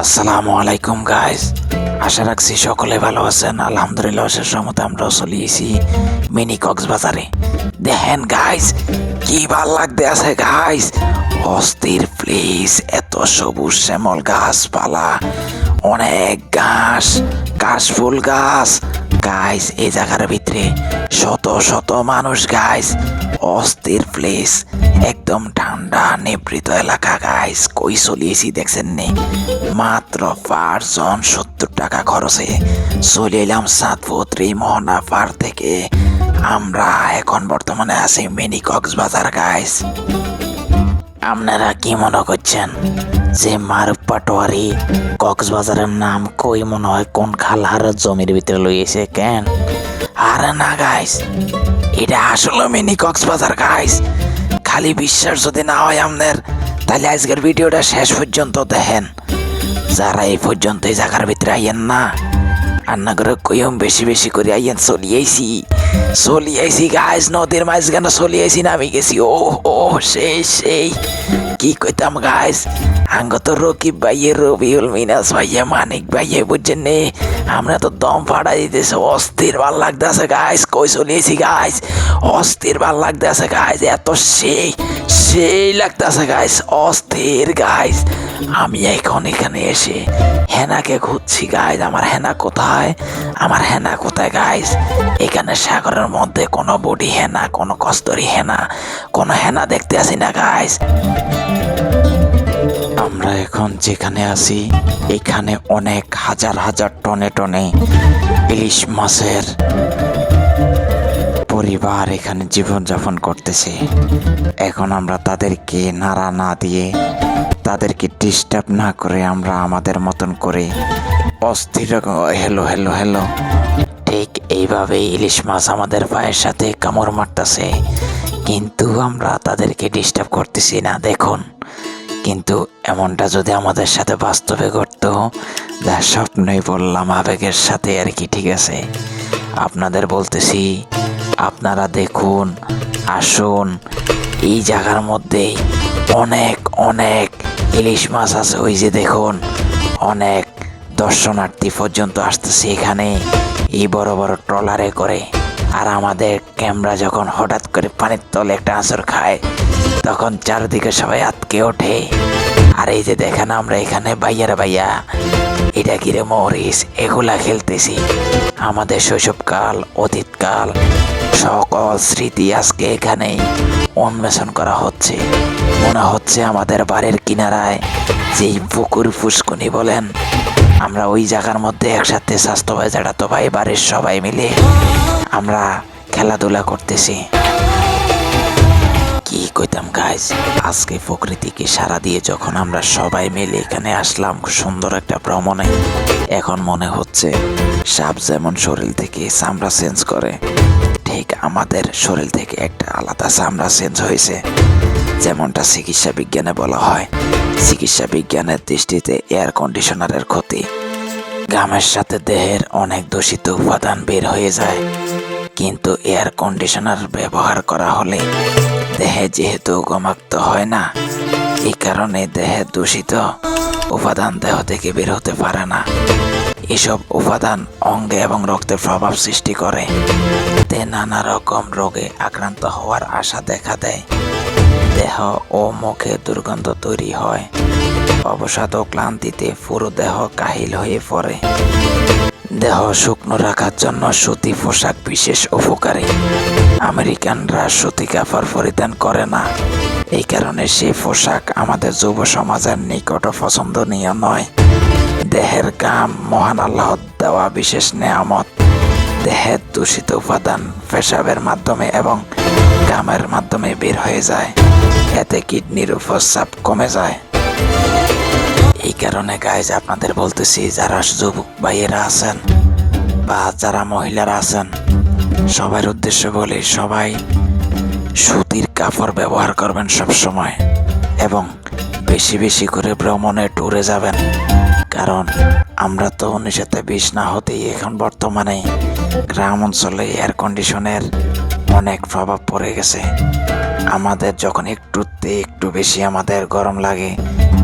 আসসালামু আলাইকুম গাইস আশা রাখছি সকলে ভালো আছেন। আলহামদুলিল্লাহ শেষ আমরা চলি চলিয়েছি মিনি কক্সবাজারে। দেখেন গাইস কি ভালো লাগতে আছে গাইস অস্থির প্লেস এত সবুজ শ্যামল গাছপালা, অনেক ঘাস কাশফুল গাছ গাইস এই জায়গার ভিতরে শত শত মানুষ গাইস অস্থির প্লেস একদম ঠান্ডা নিবৃত এলাকা গাইস কই চলিয়েছি, দেখছেন নি? মাত্র পাঁচজন সত্তর টাকা খরচে চলে এলাম সাতপুত্রী মোহনা পার থেকে। আমরা এখন বর্তমানে আছি মিনি কক্সবাজার গাইস আপনারা কি মনে করছেন? যে মার পাটোয়ারি কক্সবাজারের নাম কই মনে হয়, কোন খালহার জমির ভিতরে লইয়েছে কেন? আরে না গাইস এটা আসলে মিনি কক্সবাজার গাইস খালি বিশ্বাস যদি না হয় আপনার তাহলে আজকের ভিডিওটা শেষ পর্যন্ত দেখেন। যারা এই পর্যন্ত এই জায়গার ভিতরে আইয়েন না রান্না করে কইম বেশি বেশি করে আইয়েন চলিয়েছি চলিয়েছি গাইস নদীর মাঝখানে চলিয়েছি নামি গেছি। ও ও, সেই সেই। কি কইতাম গাইস আঙ্গ তো রকিব ভাইয়ে রবিউল মিনাস ভাইয়ে মানিক ভাইয়ে বুঝছেন নে আমরা তো দম ফাড়া দিতেছে অস্থির ভালো লাগতেছে গাইস কই চলিয়েছি গাইস অস্থির ভালো লাগতেছে গাইস এত সেই সেই লাগতেছে গাইস অস্থির গাইস আমি এখন এখানে এসে হেনাকে খুঁজছি গাইস আমার হেনা কোথায়? আমার হেনা কোথায় গাইস এখানে সাগরের মধ্যে কোনো বডি হেনা, কোনো কস্তরি হেনা, কোনো হেনা দেখতে আসি না গাইস আমরা এখন যেখানে আছি, এখানে অনেক হাজার হাজার টনে টনে ইলিশ মাছের পরিবার এখানে জীবনযাপন করতেছে। এখন আমরা তাদেরকে নাড়া না দিয়ে তাদেরকে ডিস্টার্ব না করে আমরা আমাদের মতন করে অস্থির হেলো হেলো হেলো ঠিক এইভাবেই ইলিশ মাছ আমাদের পায়ের সাথে কামড় মারতেছে। কিন্তু আমরা তাদেরকে ডিস্টার্ব করতেছি না, দেখুন। কিন্তু এমনটা যদি আমাদের সাথে বাস্তবে ঘটতো, যা স্বপ্নই বললাম, আবেগের সাথে আর কি, ঠিক আছে? আপনাদের বলতেছি, আপনারা দেখুন, আসুন, এই জায়গার মধ্যে অনেক অনেক ইলিশ মাছ আছে, ওই যে দেখুন। অনেক দর্শনার্থী পর্যন্ত আসতেছে এখানে, এই বড় বড় ট্রলারে করে। আর আমাদের ক্যামেরা যখন হঠাৎ করে পানির তলে একটা আঁচড় খায়, তখন চারদিকে সবাই আতকে ওঠে। আর এই যে দেখেন আমরা এখানে বাইয়ার ভাইয়া, এটা কিরে মরিস এগুলা খেলতেছি। আমাদের শৈশবকাল, অতীতকাল সকল স্মৃতি আজকে এখানে উন্মেষণ করা হচ্ছে। মনে হচ্ছে আমাদের বাড়ির কিনারায় যেই পুকুর ফুসকুনি বলেন, আমরা ওই জায়গার মধ্যে একসাথে স্বাস্থ্য ভাই জাড়াতো ভাই, বাড়ির সবাই মিলে আমরা খেলাধুলা করতেছি। কি কইতাম গাইজ আজকে প্রকৃতিকে সারা দিয়ে যখন আমরা সবাই মিলে এখানে আসলাম, সুন্দর একটা ভ্রমণে, এখন মনে হচ্ছে সাপ যেমন শরীর থেকে চামড়া চেঞ্জ করে আমাদের শরীর থেকে একটা আলাদা চামড়া চেঞ্জ হয়েছে, যেমনটা চিকিৎসা বিজ্ঞানে বলা হয়। চিকিৎসা বিজ্ঞানের দৃষ্টিতে এয়ার কন্ডিশনারের ক্ষতি। ঘামের সাথে দেহের অনেক দূষিত উপাদান বের হয়ে যায়। কিন্তু এয়ার কন্ডিশনার ব্যবহার করা হলে দেহে যেহেতু গমাক্ত হয় না এই কারণে দেহে দূষিত উপাদান দেহ থেকে বের হতে পারে না। এসব উপাদান অঙ্গে এবং রক্তে প্রভাব সৃষ্টি করে। তে নানা রকম রোগে আক্রান্ত হওয়ার আশা দেখা দেয়। দেহ ও মুখে দুর্গন্ধ তৈরি হয়। অবসাদ ও ক্লান্তিতে পুরো দেহ কাহিল হয়ে পড়ে। দেহ শুকনো রাখার জন্য সুতি পোশাক বিশেষ উপকারী। আমেরিকানরা সুতি কাপড় পরিধান করে না। এই কারণে সেই পোশাক আমাদের যুব সমাজের নিকট পছন্দনীয় নয়। দেহের গাম মহান আল্লাহ দেওয়া বিশেষ নেয়ামত। দেহের দূষিত উপাদান পেশাবের মাধ্যমে এবং গামের মাধ্যমে বের হয়ে যায়। এতে কিডনির চাপ কমে যায়। এই কারণে গাইজ আপনাদের বলতেছি, যারা যুবক ভাইয়েরা আছেন বা যারা মহিলারা আছেন, সবার উদ্দেশ্য বলে, সবাই সুতির কাপড় ব্যবহার করবেন সব সময় এবং বেশি বেশি করে ভ্রমণে ট্যুরে যাবেন। কারণ আমরা তো উনিশশো বিশ না হতেই এখন বর্তমানে গ্রাম অঞ্চলে এয়ার কন্ডিশনের অনেক প্রভাব পড়ে গেছে। আমাদের যখন একটুতে একটু বেশি আমাদের গরম লাগে,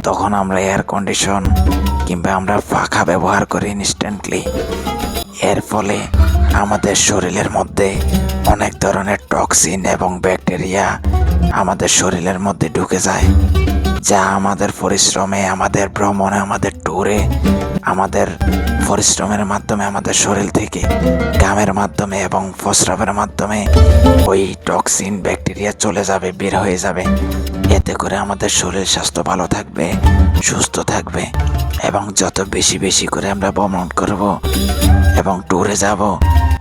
তখন আমরা এয়ার কন্ডিশন কিংবা আমরা পাখা ব্যবহার করি ইনস্ট্যান্টলি এর ফলে আমাদের শরীরের মধ্যে অনেক ধরনের টক্সিন এবং ব্যাকটেরিয়া আমাদের শরীরের মধ্যে ঢুকে যায়, যা আমাদের পরিশ্রমে, আমাদের ভ্রমণে, আমাদের ট্যুরে আমাদের পরিশ্রমের মাধ্যমে আমাদের শরীর থেকে ঘামের মাধ্যমে এবং প্রস্রাবের মাধ্যমে ওই টক্সিন ব্যাকটেরিয়া চলে যাবে, বের হয়ে যাবে। এতে করে আমাদের শরীর স্বাস্থ্য ভালো থাকবে, সুস্থ থাকবে এবং যত বেশি বেশি করে আমরা ভ্রমণ করব এবং ট্যুরে যাব,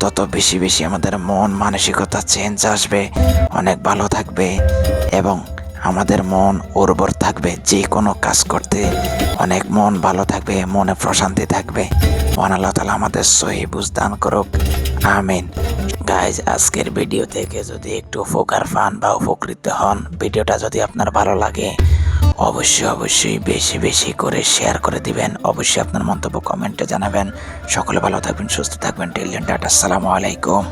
তত বেশি বেশি আমাদের মন মানসিকতা চেঞ্জ আসবে, অনেক ভালো থাকবে এবং আমাদের মন উর্বর থাকবে, যে কোনো কাজ করতে। অনেক মন ভালো থাকবে, মনে প্রশান্তি থাকবে। মহান আল্লাহ তালা আমাদের সহি বুঝদান করুক। আমিন। গাইজ আজকের ভিডিও থেকে যদি একটু উপকার পান বা উপকৃত হন ভিডিওটা যদি আপনার ভালো লাগে, অবশ্যই অবশ্যই বেশি বেশি করে শেয়ার করে দিবেন। অবশ্যই আপনার মন্তব্য কমেন্টে জানাবেন। সকলে ভালো থাকবেন, সুস্থ থাকবেন। টেলিয়ন টাটা, আসসালামু আলাইকুম।